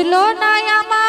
বুঝলো না আমার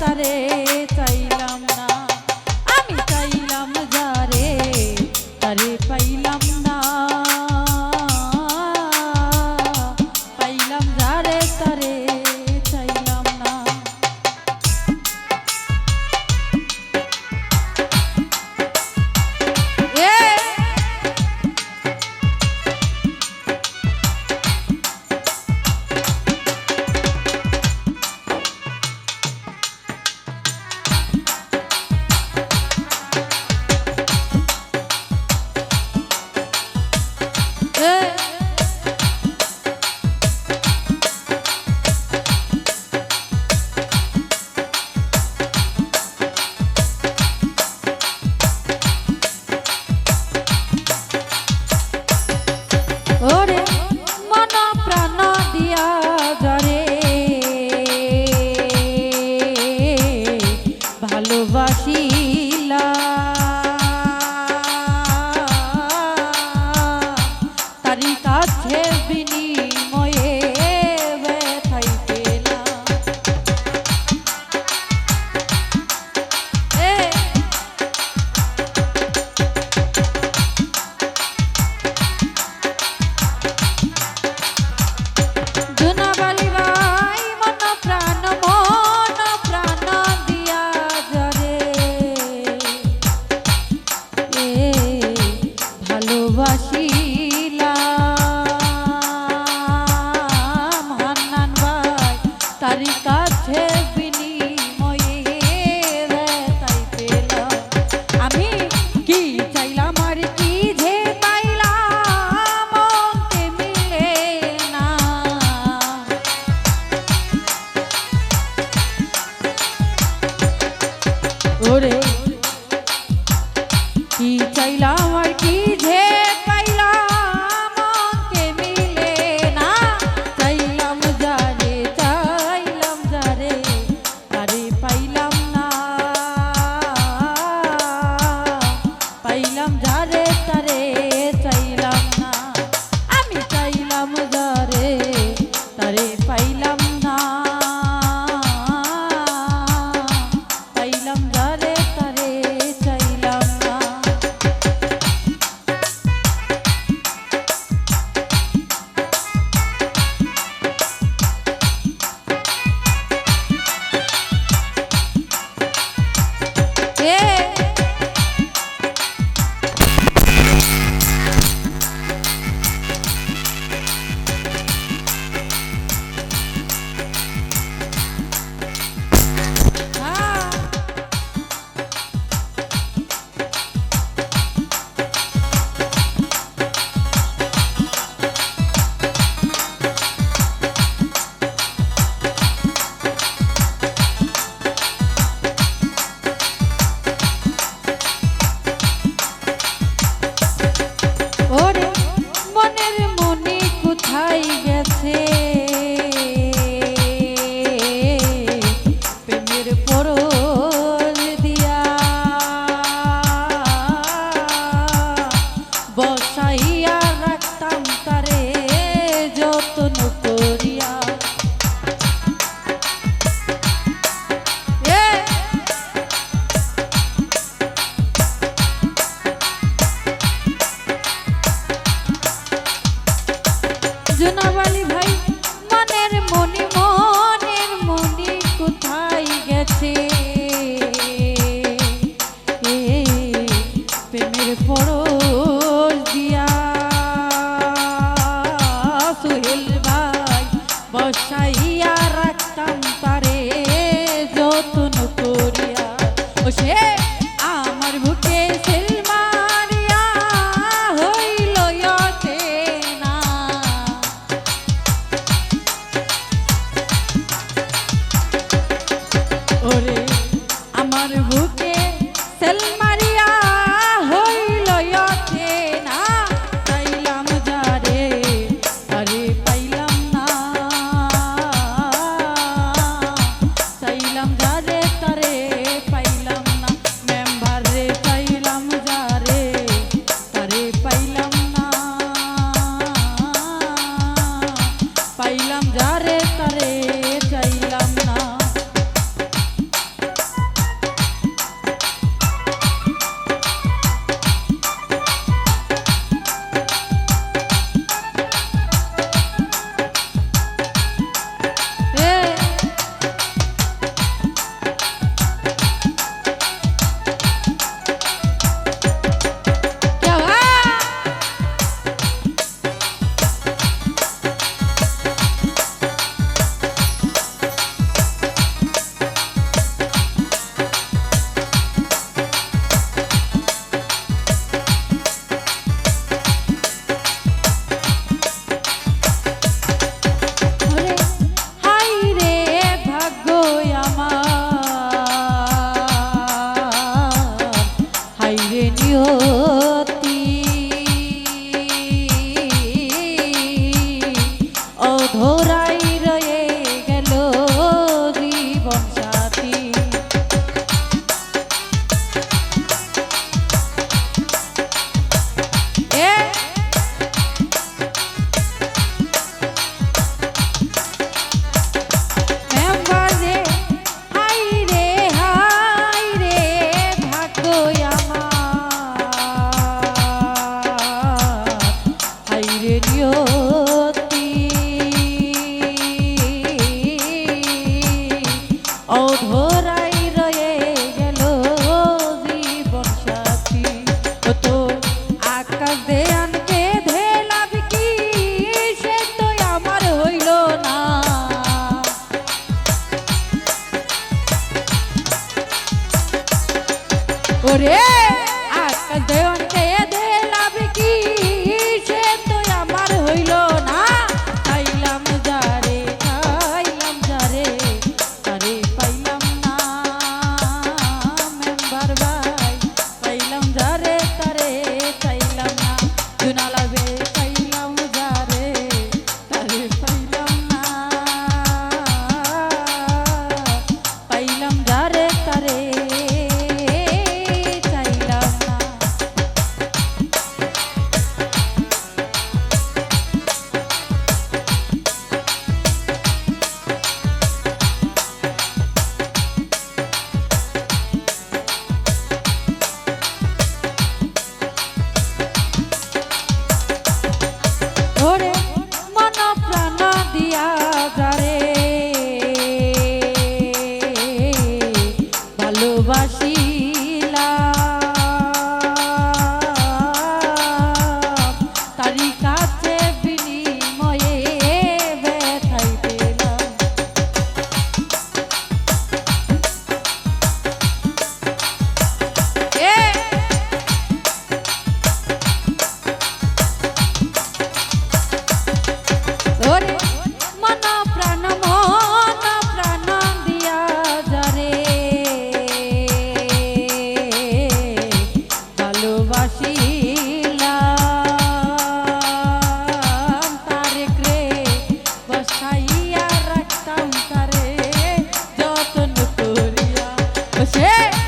তারে চাইলাম জোনাবালি ভাই, মনের মনি মনের মনি কোথায় গেছে? প্রেমের পড়ো দিয়া সুহেল ভাই বসাইয়া রাখতাম তারে যতন করিয়া। ও সে জ্যোতি অধরাই রয়ে গেল জীবন সাথী তো আকাশ দেয়ানকে ধেলাভ কি? সে তো আমার হইল না। ওরে છે.